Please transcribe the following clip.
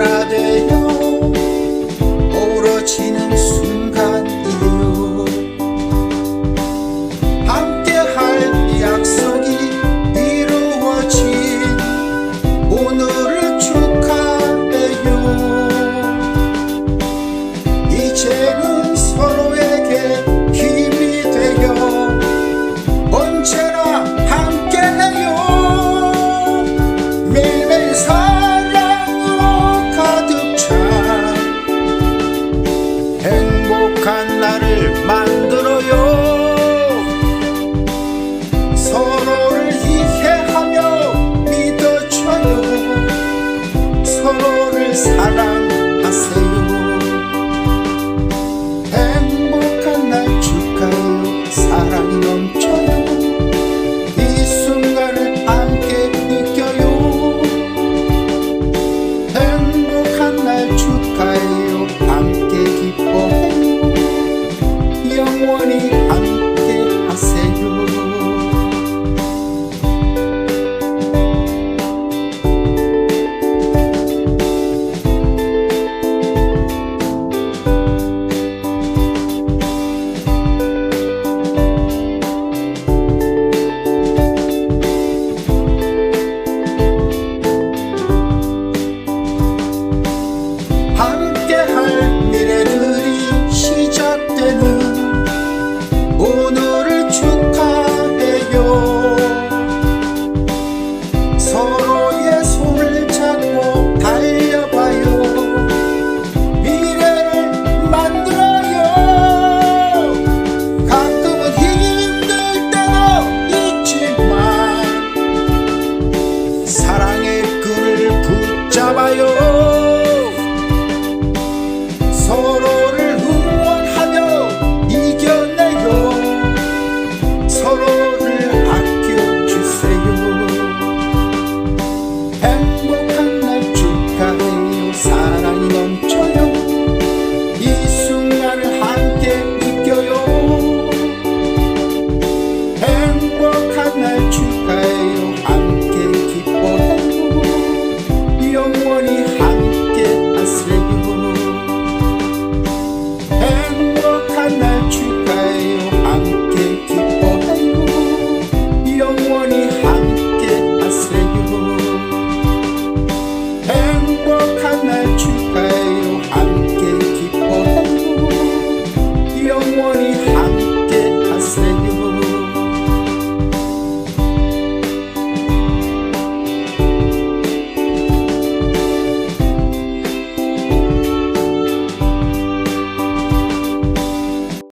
변화되요. 어우러지는 순간이요. 함께할 약속이 이루어진 오늘을 축하 만들어요. 서로를 이해하며 믿어줘요. 서로를 사랑